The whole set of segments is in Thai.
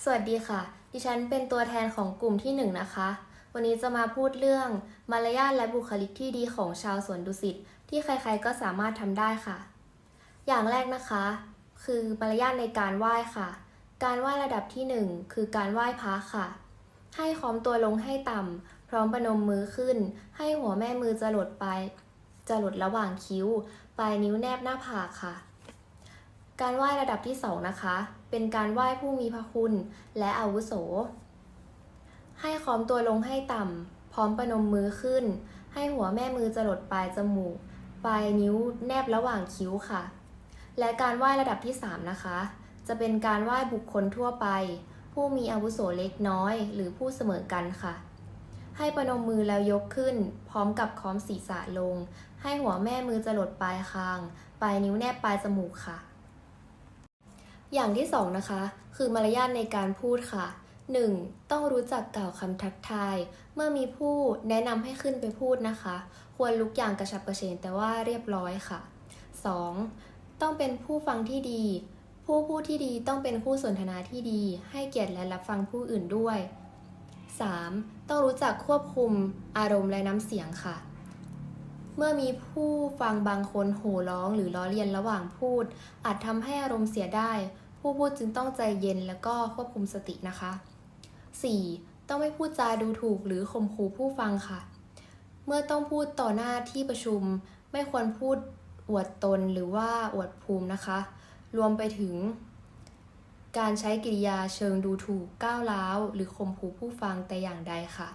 สวัสดีค่ะ ดิฉันเป็นตัวแทนของกลุ่มที่หนึ่งนะคะ วันนี้จะมาพูดเรื่องมารยาทและบุคลิกที่ดีของชาวสวนดุสิตที่ใครๆก็สามารถทำได้ค่ะ อย่างแรกนะคะ คือมารยาทในการไหว้ค่ะ การไหว้ระดับที่หนึ่งคือการไหว้พระค่ะ ให้ค้อมตัวลงให้ต่ำพร้อมประนมมือขึ้น ให้หัวแม่มือจรดไปลายจรดระหว่างคิ้ว ปลายนิ้วแนบหน้าผากค่ะ การไหว้ระดับที่สองนะคะ เป็นการไหว้ผู้มีพระคุณและอาวุโส ให้ค้อมตัวลงให้ต่ำ พร้อมประนมมือขึ้น ให้หัวแม่มือจรดปลายจมูก ปลายนิ้วแนบระหว่างคิ้วค่ะ และการไหว้ระดับที่สามนะคะ จะเป็นการไหว้บุคคลทั่วไป ผู้มีอาวุโสเล็กน้อย หรือผู้เสมอกันค่ะ ให้ประนมมือแล้วยกขึ้น พร้อมกับค้อมศีรษะลง ให้หัวแม่มือจรดปลายคาง ปลายนิ้วแนบปลายจมูกค่ะ อย่างที่สองนะคะ คือมารยาทในการพูดค่ะ 1. ต้องรู้จักกล่าวคำทักทาย เมื่อมีผู้แนะนำให้ขึ้นไปพูดนะคะ ควรลุกอย่างกระฉับกระเฉงแต่ว่าเรียบร้อยค่ะ 2. ต้องเป็นผู้ฟังที่ดี ผู้พูดที่ดีต้องเป็นผู้สนทนาที่ดี ให้เกียรติและรับฟังผู้อื่นด้วย 3. ต้องรู้จักควบคุมอารมณ์และน้ำเสียงค่ะ เมื่อมีผู้ฟังบางคนโห่ร้องหรือล้อเลียนระหว่างพูด อาจทำให้อารมณ์เสียได้ ผู้พูดจึงต้องใจเย็นแล้วก็ควบคุมสตินะคะ 4. ต้องไม่พูดจาดูถูกหรือข่มขู่ผู้ฟังค่ะ เมื่อต้องพูดต่อหน้าที่ประชุม ไม่ควรพูดอวดตนหรือว่าอวดภูมินะคะ รวมไปถึง การใช้กิริยาเชิงดูถูกก้าวร้าว หรือข่มขู่ผู้ฟังแต่อย่างใดค่ะ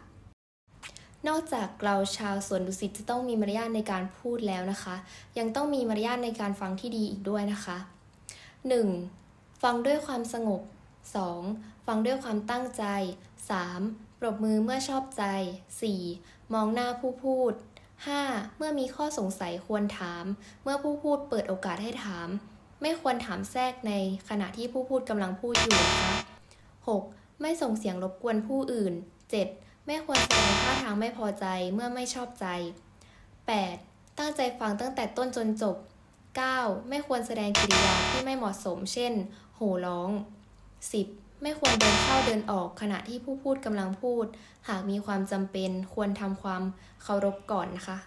นอกจากเราชาวสวนดุสิตจะต้องมีมารยาทในการพูดแล้วนะคะ ยังต้องมีมารยาทในการฟังที่ดีอีกด้วยนะคะ 1. ฟังด้วยความสงบ 2. ฟังด้วยความตั้งใจ 3. ปรบมือเมื่อชอบใจ 4. มองหน้าผู้พูด 5. เมื่อมีข้อสงสัยควรถาม เมื่อผู้พูดเปิดโอกาสให้ถาม ไม่ควรถามแทรกในขณะที่ผู้พูดกำลังพูดอยู่นะคะ 6. ไม่ส่งเสียงรบกวนผู้อื่น 7. ไม่ควรแสดงท่าทางไม่พอใจเมื่อไม่ชอบใจ 8. ตั้งใจฟังตั้งแต่ต้นจนจบ 9. ไม่ควรแสดงกิริยาที่ไม่เหมาะสม เช่น โห่ร้อง 10. ไม่ควรเดินเข้าเดินออกขณะที่ผู้พูดกำลังพูด หากมีความจำเป็นควรทำความเคารพก่อนนะคะ